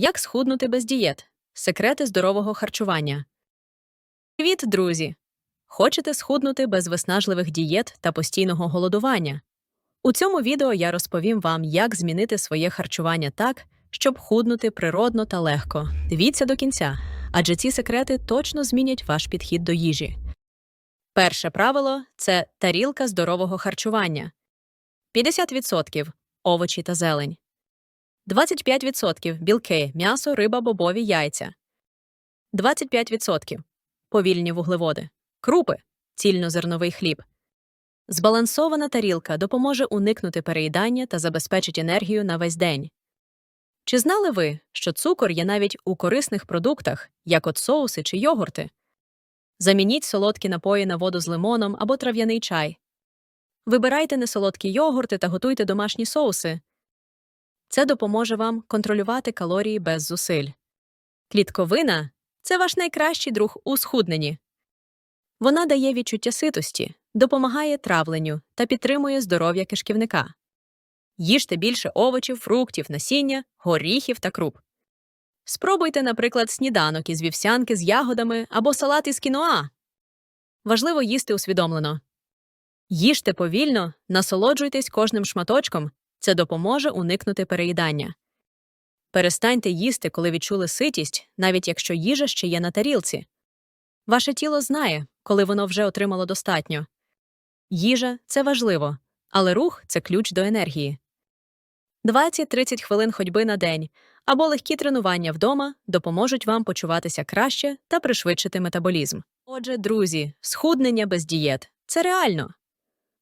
Як схуднути без дієт? Секрети здорового харчування. Привіт, друзі! Хочете схуднути без виснажливих дієт та постійного голодування? У цьому відео я розповім вам, як змінити своє харчування так, щоб худнути природно та легко. Дивіться до кінця, адже ці секрети точно змінять ваш підхід до їжі. Перше правило це тарілка здорового харчування. 50% овочі та зелень. 25% білки, м'ясо, риба, бобові, яйця. 25% повільні вуглеводи, крупи, цільнозерновий хліб. Збалансована тарілка допоможе уникнути переїдання та забезпечить енергію на весь день. Чи знали ви, що цукор є навіть у корисних продуктах, як от соуси чи йогурти? Замініть солодкі напої на воду з лимоном або трав'яний чай. Вибирайте несолодкі йогурти та готуйте домашні соуси. Це допоможе вам контролювати калорії без зусиль. Клітковина це ваш найкращий друг у схудненні. Вона дає відчуття ситості, допомагає травленню та підтримує здоров'я кишківника. Їжте більше овочів, фруктів, насіння, горіхів та круп. Спробуйте, наприклад, сніданок із вівсянки з ягодами або салат із кіноа. Важливо їсти усвідомлено. Їжте повільно, насолоджуйтесь кожним шматочком, це допоможе уникнути переїдання. Перестаньте їсти, коли відчули ситість, навіть якщо їжа ще є на тарілці. Ваше тіло знає, коли воно вже отримало достатньо. Їжа це важливо, але рух це ключ до енергії. 20-30 хвилин ходьби на день або легкі тренування вдома допоможуть вам почуватися краще та пришвидшити метаболізм. Отже, друзі, схуднення без дієт це реально.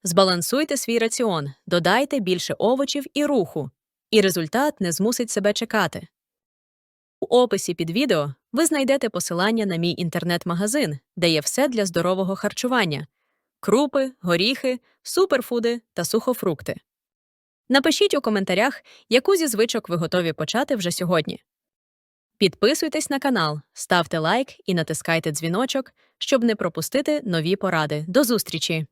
Збалансуйте свій раціон, додайте більше овочів і руху, і результат не змусить себе чекати. У описі під відео ви знайдете посилання на мій інтернет-магазин, де є все для здорового харчування крупи, горіхи, суперфуди та сухофрукти. Напишіть у коментарях, яку зі звичок ви готові почати вже сьогодні. Підписуйтесь на канал, ставте лайк і натискайте дзвіночок, щоб не пропустити нові поради. До зустрічі!